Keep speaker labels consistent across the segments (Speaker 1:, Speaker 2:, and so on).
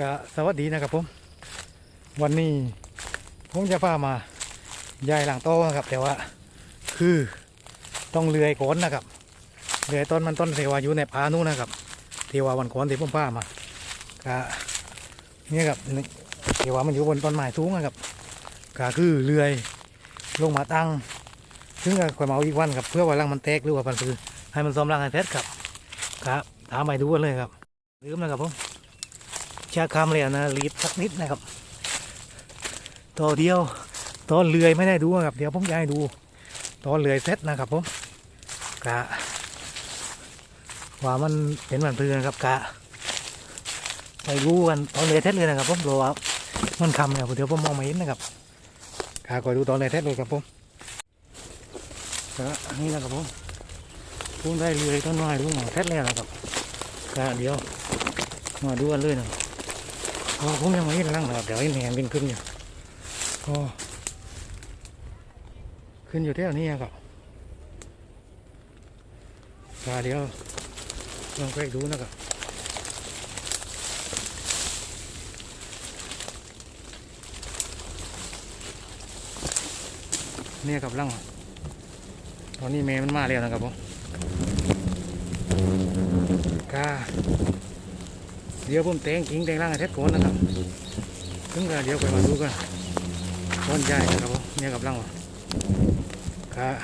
Speaker 1: ก็สวัสดีนะครับผม วันนี้ผมจะพามายายหลังโตนะครับ แต่ว่าคือต้องเลื่อยโขนนะครับเลื่อยต้นมันต้นเทวาอยู่ในป่านู้นนะครับเทวาวันโขนที่ผมพามาก็เนี่ยครับเทวามันอยู่บนต้นไม้สูงนะครับก็คือเลื่อยลงมาตั้งซึ่งก็คอยาเอาอีกวันครับเพื่อว่ารังมันแตกหรือว่ามันคือให้มันซ้อมรังให้เสร็จครับครับตามไปดูกันเลยครับลืมนะครับผม ชาคำเลยนะรีบสักนิดนะครับตัวเดียวตอนเลื่อยไม่ได้ดูครับเดี๋ยวผมจะให้ดูตอนเลื่อยเสร็จนะครับผมกะว่ามันเป็นมันเพื่อนครับกะไปดูกันตอนเลื่อยเสร็จเลยนะครับผมราะว่ามันคำเนี่ยเดี๋ยวผมมองไม่เห็นนะครับกะคอยดูตอนเลื่อยเสร็จเลยครับผมกะนี่นะครับผมพุ่งได้เลื่อยต้นไม้ดูหน่อเสร็จเลยนะครับกะเดี๋ยวมาดูกันเลยนะครับ โอ้ผมยังไม่เห็นร่างนะครับเดี๋ยวให้แหนขึ้นขึ้นอยู่โอ้ขึ้นอยู่แถวนี้ครับก็เดี๋ยวลองไปดูนะครับเนี่ยกับร่างตอนนี้เมย์มันมาแล้วนะครับผมกา เดี๋ยวผมแตงกิ่งแตงร่างให้เสร็จก่อนนะครับถึงก็เดี๋ยวไปมาดูกันต้นใหญ่นะครับผมเนี่ยกับร่างวะครับ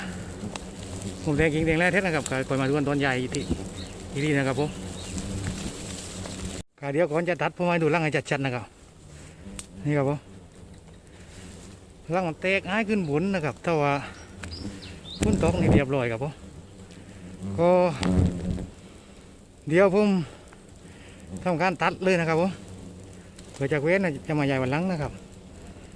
Speaker 1: ผมแตงกิ่งแต่งร่างเสร็จนะครับก็ไปมาดูกันต้นใหญ่อีกทีอีกทีนะครับผมก็เดี๋ยวก่อนจะตัดผมมาดูร่างให้ชัดๆนะครับนี่ครับผมร่างมันแตกง่ายขึ้นบุญนะครับถ้าว่าพุ่นตอกนี่เรียบร้อยครับผมก็เดี๋ยวผม ทำการตัดเลยนะครับผมเพื่อจะเว้นจะมาใหญ่วันหลังนะครับ